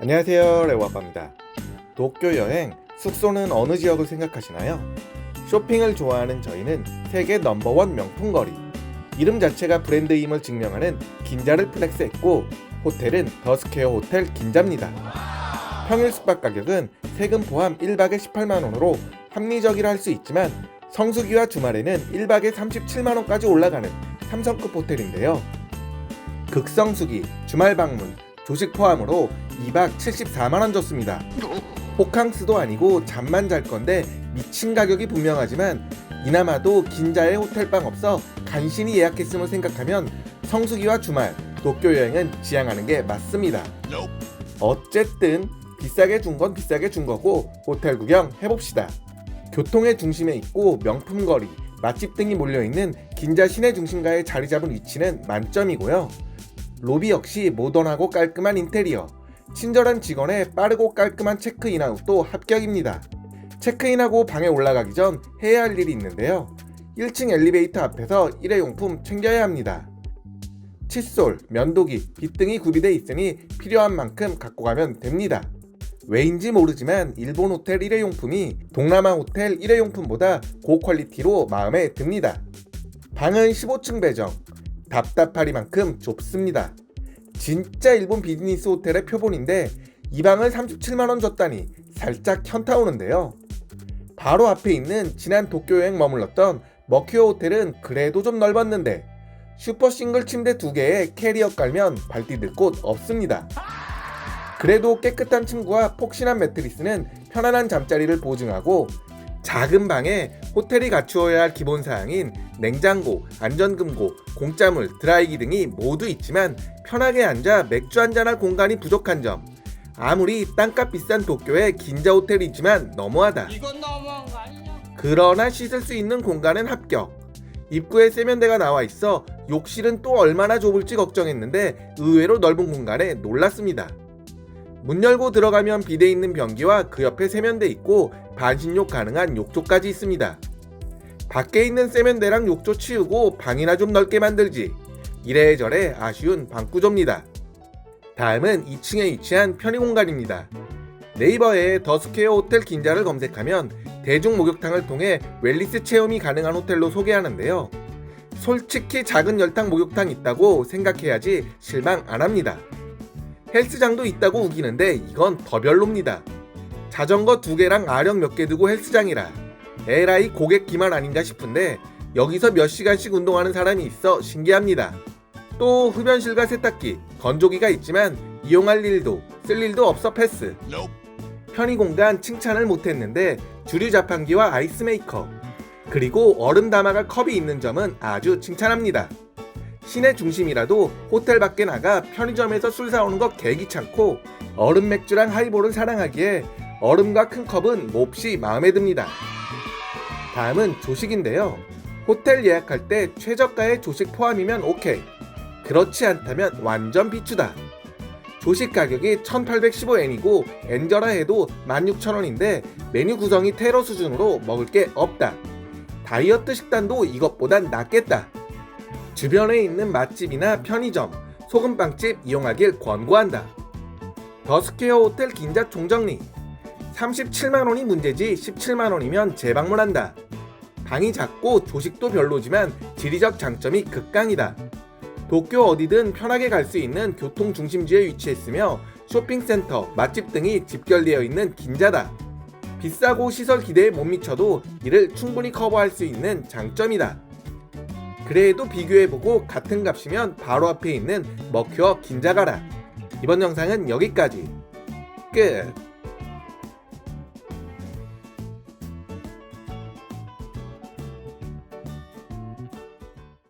안녕하세요 레오아빠입니다. 도쿄 여행 숙소는 어느 지역을 생각하시나요? 쇼핑을 좋아하는 저희는 세계 넘버원 명품 거리. 이름 자체가 브랜드임을 증명하는 긴자를 플렉스했고 호텔은 더스케어 호텔 긴자입니다. 평일 숙박 가격은 세금 포함 1박에 18만원으로 합리적이라 할 수 있지만 성수기와 주말에는 1박에 37만원까지 올라가는 3성급 호텔인데요. 극성수기, 주말 방문, 조식 포함으로 2박 74만원 줬습니다. 호캉스도 아니고 잠만 잘 건데 미친 가격이 분명하지만 이나마도 긴자에 호텔방 없어 간신히 예약했음을 생각하면 성수기와 주말, 도쿄 여행은 지향하는 게 맞습니다. 어쨌든 비싸게 준 건 비싸게 준 거고 호텔 구경 해봅시다. 교통의 중심에 있고 명품 거리, 맛집 등이 몰려있는 긴자 시내 중심가에 자리 잡은 위치는 만점이고요. 로비 역시 모던하고 깔끔한 인테리어, 친절한 직원의 빠르고 깔끔한 체크인아웃도 합격입니다. 체크인하고 방에 올라가기 전 해야 할 일이 있는데요. 1층 엘리베이터 앞에서 일회용품 챙겨야 합니다. 칫솔, 면도기, 빗 등이 구비돼 있으니 필요한 만큼 갖고 가면 됩니다. 왜인지 모르지만 일본 호텔 일회용품이 동남아 호텔 일회용품보다 고퀄리티로 마음에 듭니다. 방은 15층 배정, 답답하리만큼 좁습니다. 진짜 일본 비즈니스 호텔의 표본인데 이 방을 37만원 줬다니 살짝 현타 오는데요. 바로 앞에 있는 지난 도쿄 여행 머물렀던 머큐어 호텔은 그래도 좀 넓었는데 슈퍼 싱글 침대 두 개에 캐리어 깔면 발 디딜 곳 없습니다. 그래도 깨끗한 침구와 폭신한 매트리스는 편안한 잠자리를 보증하고 작은 방에 호텔이 갖추어야 할 기본 사항인 냉장고, 안전금고, 공짜물, 드라이기 등이 모두 있지만 편하게 앉아 맥주 한잔할 공간이 부족한 점. 아무리 땅값 비싼 도쿄의 긴자 호텔이지만 너무하다. 이건 너무한 거 아니냐? 그러나 씻을 수 있는 공간은 합격. 입구에 세면대가 나와 있어 욕실은 또 얼마나 좁을지 걱정했는데 의외로 넓은 공간에 놀랐습니다. 문 열고 들어가면 비대 있는 변기와 그 옆에 세면대 있고 반신욕 가능한 욕조까지 있습니다. 밖에 있는 세면대랑 욕조 치우고 방이나 좀 넓게 만들지. 이래저래 아쉬운 방구조입니다. 다음은 2층에 위치한 편의 공간입니다. 네이버에 더스케어 호텔 긴자를 검색하면 대중 목욕탕을 통해 웰리스 체험이 가능한 호텔로 소개하는데요. 솔직히 작은 열탕 목욕탕 있다고 생각해야지 실망 안 합니다. 헬스장도 있다고 우기는데 이건 더 별로입니다. 자전거 두 개랑 아령 몇 개 두고 헬스장이라 에라이 고객 기만 아닌가 싶은데 여기서 몇 시간씩 운동하는 사람이 있어 신기합니다. 또 흡연실과 세탁기, 건조기가 있지만 이용할 일도 쓸 일도 없어 패스. 편의 공간 칭찬을 못했는데 주류 자판기와 아이스 메이커 그리고 얼음 담아갈 컵이 있는 점은 아주 칭찬합니다. 시내 중심이라도 호텔 밖에 나가 편의점에서 술 사오는 거 개귀찮고 얼음 맥주랑 하이볼을 사랑하기에 얼음과 큰 컵은 몹시 마음에 듭니다. 다음은 조식인데요. 호텔 예약할 때 최저가의 조식 포함이면 오케이. 그렇지 않다면 완전 비추다. 조식 가격이 1815엔이고 엔저라 해도 16,000원인데 메뉴 구성이 테러 수준으로 먹을 게 없다. 다이어트 식단도 이것보단 낫겠다. 주변에 있는 맛집이나 편의점, 소금빵집 이용하길 권고한다. 더스퀘어 호텔 긴자 총정리 37만원이 문제지 17만원이면 재방문한다. 방이 작고 조식도 별로지만 지리적 장점이 극강이다. 도쿄 어디든 편하게 갈 수 있는 교통 중심지에 위치했으며 쇼핑센터, 맛집 등이 집결되어 있는 긴자다. 비싸고 시설 기대에 못 미쳐도 이를 충분히 커버할 수 있는 장점이다. 그래도 비교해보고 같은 값이면 바로 앞에 있는 머큐어 긴자 가라. 이번 영상은 여기까지. 끝.